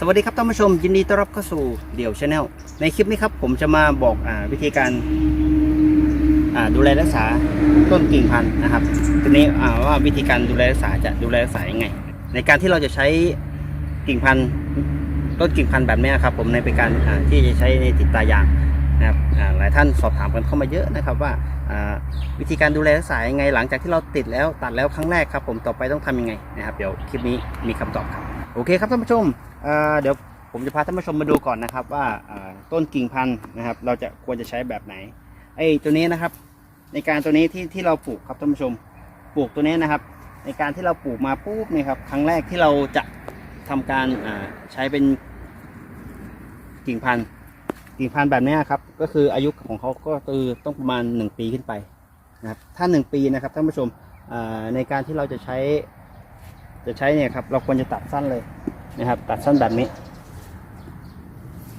สวัสดีครับท่านผู้ชมยินดีต้อนรับเข้าสู่เดี่ยวชาแนลในคลิปนี้ครับผมจะมาบอกอวิธีการาดูแลรักษาต้นกิ่งพันธุ์นะครับทีนี้ว่าวิธีการดูแลรักษาจะดูแลรักษายังไง ในการที่เราจะใช้กิ่งพันธุ์ต้นกิ่งพันธุ์แบบนี้ครับ ผมในเป็นการาที่จะใช้ในติดตายางนะครับหลายท่านสอบถามกันเข้ามาเยอะนะครับว่าาวิธีการดูแลรักษายังไง หลังจากที่เราติดแล้วตัดแล้วครั้งแรกครับ ผมต่อไปต้องทำยังไงนะครับ เดี๋ยวคลิปนี้มีคำตอบครับ โอเคครับท่านผู้ชมเเดี๋ยวผมจะพาท่านผู้ชมมาดูก่อนนะครับ ว่าต้นกิ่งพันธุ์นะครับ เราจะควรจะใช้แบบไหนไอ้ตัวนี้นะครับ ในการตัวนี้ที่ที่เราปลูกครับท่านผู้ชม ปลูกตัวนี้นะครับ ในการที่เราปลูกมาปุ๊บเนี่ยครับครั้งแรกที่เราจะทำการาใช้เป็นกิ่งพันธุ์กิ่งพันธุ์แบบนี้ครับ ก็คืออายุของเขาก็คือต้องประมาณ 1 ปีขึ้นไปนะครับถ้า 1 ปีนะครับท่านผู้ชมในการที่เราจะใช้ จะใช้เนี่ยครับเราควรจะตัดสั้นเลยนะครับ ตัดสั้นแบบนี้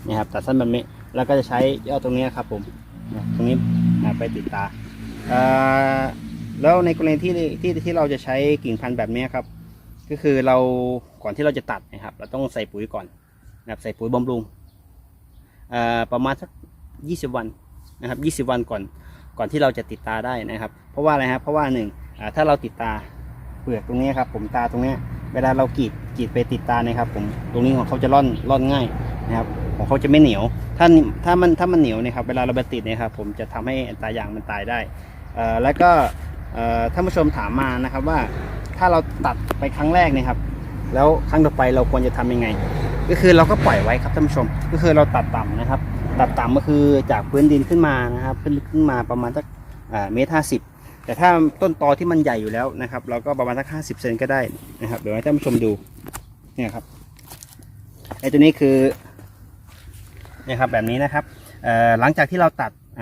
นะครับตัดสั้นแบบนี้แล้วก็จะใช้ยอดตรงนี้ครับ ผมตรงนี้ไปติดตาแล้วในกรณีที่ที่ที่เราจะใช้กิ่งพันธุ์แบบนี้ครับ ก็คือเราก่อนที่เราจะตัดนะครับ เราต้องใส่ปุ๋ยก่อนนะครับใส่ปุ๋ยบำรุงประมาณสัก20วันนะครับ20วันก่อนก่อนที่เราจะติดตาได้นะครับ เพราะว่าอะไรครับเพราะว่าหนึ่งถ้าเราติดตา ปลือกตรงนี้ครับผมตาตรงนี้เวลาเรากรีดกรีดไปติดตานะครับ ผมตรงนี้ของเขาจะร่อนร่อนง่ายนะครับของเขาจะไม่เหนียว ถ้าถ้ามันถ้ามันเหนียวเนะครับเวลาเราไปติดเนี่ยครับผมจะทำให้ตายางมันตายได้เอ่อแล้วก็เอ่อท่านผู้ชมถามมานะครับว่าถ้าเราตัดไปครั้งแรกเนี่ยครับ แล้วครั้งต่อไปเราควรจะทำยังไง ก็คือเราก็ปล่อยไว้ครับท่านผู้ชม ก็คือเราตัดต่ำนะครับ ตัดต่ำก็คือจากพื้นดินขึ้นมานะครับ ขึ้นขึ้นมาประมาณสักเมตรห้าสิบ แต่ถ้าต้นตอที่มันใหญ่อยู่แล้วนะครับ เราก็ประมาณสักห้าสิบเซนก็ได้นะครับเดี๋ยวให้ท่านผู้ชมดูเนี่ยครับไอ้ตัวนี้คือเนี่ยครับแบบนี้นะครับหลังจากที่เราตัดอ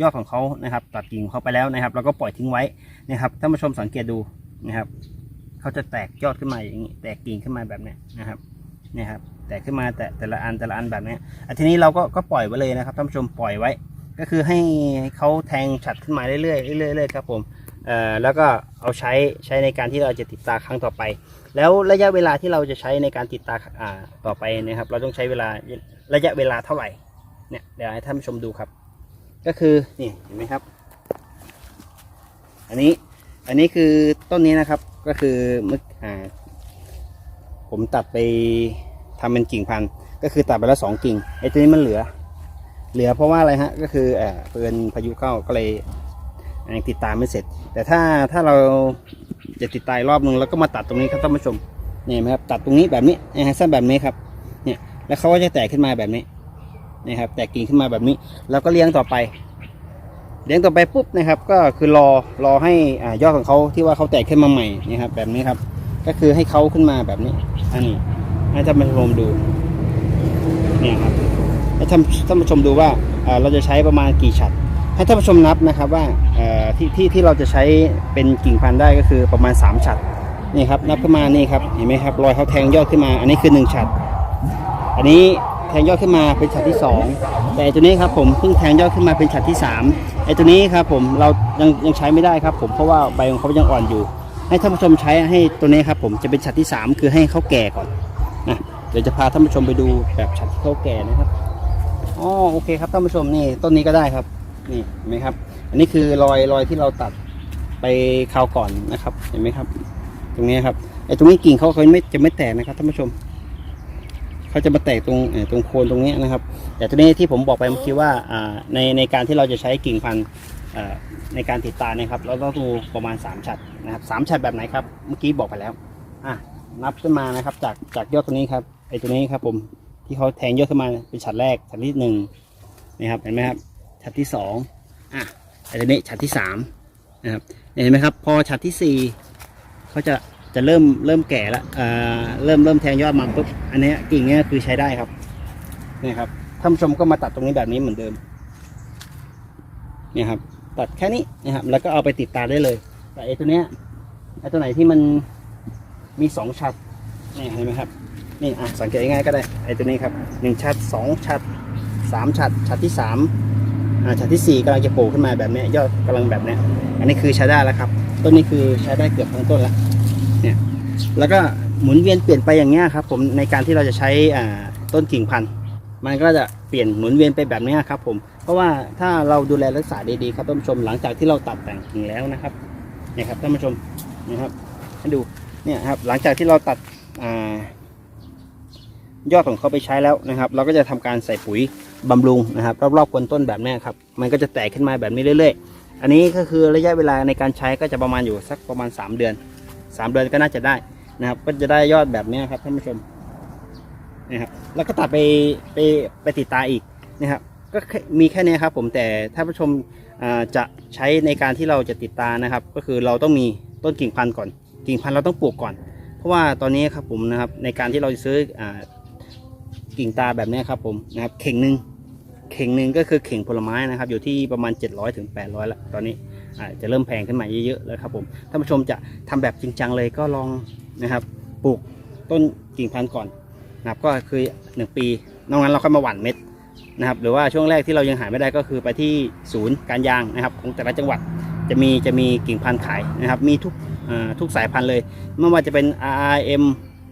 ยอดของเขานะครับ ตัดกิ่งเขาไปแล้วนะครับ เราก็ปล่อยทิ้งไว้นะครับท่านผู้ชมสังเกตดูนะครับเขาจะแตกยอดขึ้นมาอย่างนี้ แตกกิ่งขึ้นมาแบบนี้นะครับเนี่ยครับแตกขึ้นมาแต่แต่ละอันแต่ละอันแบบนี้อันทีนี้เราก็ก็ปล่อยไว้เลยนะครับท่านผู้ชมปล่อยไว้ ก็คือให้เขาแทงฉัดขึ้นมาเรื่อยๆเรื่อยๆครับผมเอ่อแล้วก็เอาใช้ใช้ในการที่เราจะติดตาครั้งต่อไป แล้วระยะเวลาที่เราจะใช้ในการติดตาอ่าต่อไปนะครับ เราต้องใช้เวลาระยะเวลาเท่าไหร่เนี่ยเดี๋ยวให้ท่านผู้ชมดูครับ ก็คือนี่เห็นไหมครับ อันนี้อันนี้คือต้นนี้นะครับก็คือเมื่ออ่าผมตัดไปทำเป็นกิ่งพันธุ์ก็คือตัดไปแล้วสองกิ่งไอ้ตัวนี้มันเหลือ เหลือเพราะว่าอะไรฮะก็คือเออเพื่อนพายุเข้าก็เลยยังติดตามไม่เสร็จ แต่ถ้าถ้าเราจะติดตายรอบนึงแล้วก็มาตัดตรงนี้ครับท่านผู้ชมนี่นไหมครับตัดตรงนี้แบบนี้นะฮะสั้นแบบนี้ครับเนี่ยแล้วเขาก็จะแตกขึ้นมาแบบนี้นี่ครับแตกกิ่งขึ้นมาแบบนี้ แล้วก็เลี้ยงต่อไป เลี้ยงต่อไปปุ๊บนะครับ ก็คือรอรอให้อ่ายอดของเขาที่ว่าเขาแตกขึ้นมาใหม่นี่ครับแบบนี้ครับ ก็คือให้เขาขึ้นมาแบบนี้ อันนี้ให้ท่านผู้ชมดูเนี่ยครับ ให้ท่านท่านผู้ชมดูว่าเราจะใช้ประมาณกี่ฉัดให้ท่านผู้ชมนับนะครับว่าที่ที่ที่เราจะใช้เป็นกิ่งพันธุ์ได้ก็คือประมาณ 3 ฉัดนี่ครับนับขึ้นมานี่ครับเห็นไหมครับรอยเขาแทงยอดขึ้นมา อันนี้คือ 1 ฉัดอันนี้แทงยอดขึ้นมาเป็นฉัดที่ 2 แต่ตัวนี้ครับผมเพิ่งแทงยอดขึ้นมาเป็นฉัดที่3ไอ้ตัวนี้ครับผมเรายังยังใช้ไม่ได้ครับผมเพราะว่าใบของเขายังอ่อนอยู่ ให้ท่านผู้ชมใช้ให้ตัวนี้ครับผมจะเป็นฉัดที่ 3 คือให้เขาแก่ก่อนนะเดี๋ยวจะพาท่านผู้ชมไปดูแบบฉัดที่เขาแก่นะครับ อ๋อโอเคครับท่านผู้ชมนี่ต้นนี้ก็ได้ครับ นี่เห็นไหมครับ อันนี้คือรอยรอยที่เราตัดไปคราวก่อนนะครับ เห็นไหมครับ ตรงนี้ครับไอ้ตรงนี้กิ่งเขาเขาไม่จะไม่แตกนะครับท่านผู้ชมเขาจะมาแตกตรงตรงโคนตรงนี้นะครับ แต่ตัวนี้ที่ผมบอกไปเมื่อกี้ว่าในในการที่เราจะใช้กิ่งพันธุ์ในการติดตานะครับ เราต้องดูประมาณ3ฉัดนะครับสามฉัดแบบไหนครับ เมื่อกี้บอกไปแล้วอะนับขึ้นมานะครับ จากจากยอดตัวนี้ครับไอ้ตัวนี้ครับผม ที่เขาแทงยอดขึ้นมาเป็นฉัดแรกฉัดที่หนึ่งนะครับเห็นไหมครับฉัดที่สองอะไอตัวนี้ฉัดที่สามนะครับเห็นไหมครับ พอฉัดที่สี่เขาจะจะเริ่มเริ่มแก่แล้วอ่าเริ่มเริ่มแทงยอดมาปุ๊บอันนี้กิ่งเนี้ยคือใช้ได้ครับนี่ครับท่านผู้ชมก็มาตัดตรงนี้แบบนี้เหมือนเดิมเนี่ยครับตัดแค่นี้นะครับ แล้วก็เอาไปติดตาได้เลย แต่ไอ้ตัวเนี้ยไอ้ตัวไหนที่มันมีสองฉัดนี่เห็นไหมครับ นี่อะสังเกตง่ายก็ได้ไอ้ตัวนี้ครับหนึ่งชัดสองชัดสามชัดชัดที่สามอ่าชัดที่สี่กำลังจะโผล่ขึ้นมาแบบนี้ยอดกำลังแบบนี้อันนี้คือใช้ได้แล้วครับ ต้นนี้คือใช้ได้เกือบทั้งต้นแล้วเนี่ยแล้วก็หมุนเวียนเปลี่ยนไปอย่างเงี้ยครับผมในการที่เราจะใช้อ่าต้นกิ่งพันธุ์มันก็จะเปลี่ยนหมุนเวียนไปแบบนี้ครับผมเพราะว่าถ้าเราดูแลรักษาดีๆครับท่านผู้ชมหลังจากที่เราตัดแต่งกิ่งแล้วนะครับเนี่ยครับท่านผู้ชมนะครับให้ดูเนี่ยครับหลังจากที่เราตัดอ่า ยอดของเขาไปใช้แล้วนะครับ เราก็จะทำการใส่ปุ๋ยบำรุงนะครับ รอบๆคนต้นแบบนี้ครับ มันก็จะแตกขึ้นมาแบบนี้เรื่อยๆ อันนี้ก็คือระยะเวลาในการใช้ก็จะประมาณอยู่สักประมาณ 3 เดือน 3 เดือนก็น่าจะได้นะครับ ก็จะได้ยอดแบบนี้ครับท่านผู้ชมนะครับ แล้วก็ตัดไปไปไปติดตาอีกนะครับ ก็มีแค่นี้ครับผมแต่ถ้านผู้ชมจะใช้ในการที่เราจะติดตานะครับ ก็คือเราต้องมีต้นกิ่งพันธุ์ก่อน กิ่งพันธุ์เราต้องปลูกก่อน เพราะว่าตอนนี้ครับผมนะครับในการที่เราจะซื้ออ กิ่งตาแบบนี้ครับผมนะครับเข่งหนึ่งเข่งหนึ่งก็คือเข่งผลไม้นะครับ อยู่ที่ประมาณ 700ถึง800แล้วตอนนี้จะเริ่มแพงขึ้นมาเยอะๆแล้วครับผมท่านผู้ชมจะทำแบบจริงจังเลยก็ลองนะครับปลูกต้นกิ่งพันธุ์ก่อนนะครับก็คือ 1 ปี นอกนั้นเราค่อยมาหว่านเม็ดนะครับหรือว่าช่วงแรกที่เรายังหาไม่ได้ก็คือไปที่ศูนย์การยางนะครับของแต่ละจังหวัดจะมีจะมีกิ่งพันธุ์ขายนะครับมีทุกทุกสายพันธุ์เลย ไม่ว่าจะเป็น RRM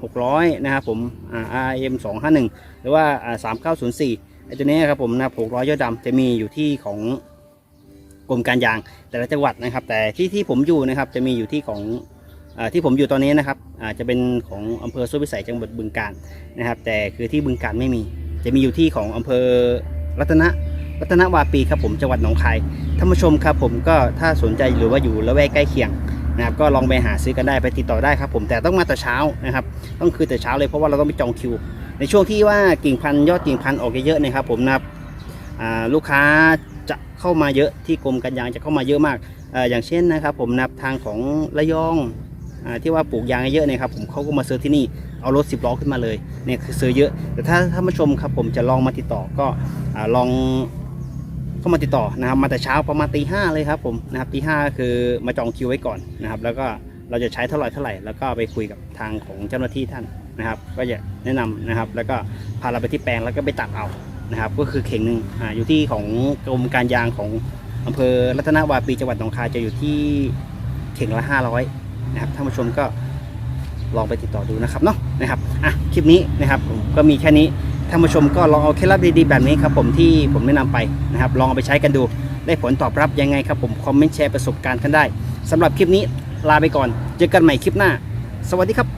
600 นะครับผมอ่า RM251 หรือว่าอ่า 3904 ไอตัวนี้ครับผมนะครับ600ยอดดำจะมีอยู่ที่ของกรมการยางแต่ละจังหวัดนะครับ แต่ที่ที่ผมอยู่นะครับจะมีอยู่ที่ของอาที่ผมอยู่ตอนนี้นะครับอาจะเป็นของอำเภอสุวิสัยจังหวัดบึงกาฬนะครับ แต่คือที่บึงกาฬไม่มี จะมีอยู่ที่ของอำเภอรัตนะรัตนวาปีครับผมจังหวัดหนองคายท่านผู้ชมครับผมก็ถ้าสนใจหรือว่าอยู่ละแวกใกล้เคียง นะครับก็ลองไปหาซื้อกันได้ไปติดต่อได้ครับผมแต่ต้องมาแต่เช้านะครับต้องคือแต่เช้าเลยเพราะว่าเราต้องไปจองคิว ในช่วงที่ว่ากิ่งพันธุ์ยอดกิ่งพันธุ์ออกเยอะๆนะครับผมนะครับลูกค้าจะเข้ามาเยอะที่กรมการยางจะเข้ามาเยอะมากออย่างเช่นนะครับ ผมนับทางของระยองอที่ว่าปลูกยางเยอะๆนะครับผมเขาก็มาซื้อที่นี่เอารถสิบล้อขึ้นมาเลยเนี่ยคือซื้อเยอะ แต่ถ้าท่านผู้ชมครับผมจะลองมาติดต่อก็อลอง เข้ามาติดต่อนะครับมาแต่เช้าประมาณตีห้าเลยครับผมนะครับตีห้าคือมาจองคิวไว้ก่อนนะครับแล้วก็เราจะใช้เท่าไหร่เท่าไหร่แล้วก็ไปคุยกับทางของเจ้าหน้าที่ท่านนะครับ ก็จะแนะนำนะครับ แล้วก็พาเราไปที่แปลงแล้วก็ไปตัดเอานะครับ ก็คือเข่งหนึ่งอ่าอยู่ที่ของกรมการยางของอำเภอรัตนวาปีจังหวัดหนองคายจะอยู่ที่เข่งละ 500นะครับท่านผู้ชมก็ลองไปติดต่อดูนะครับเนาะนะครับอะคลิปนี้นะครับผมก็มีแค่นี้ ท่านผู้ชมก็ลองเอาเคล็ดลับดีๆแบบนี้ครับผมที่ผมแนะนำไปนะครับลองเอาไปใช้กันดู ได้ผลตอบรับยังไงครับผมคอมเมนต์แชร์ประสบการณ์กันได้สำหรับคลิปนี้ลาไปก่อน เจอกันใหม่คลิปหน้า สวัสดีครับ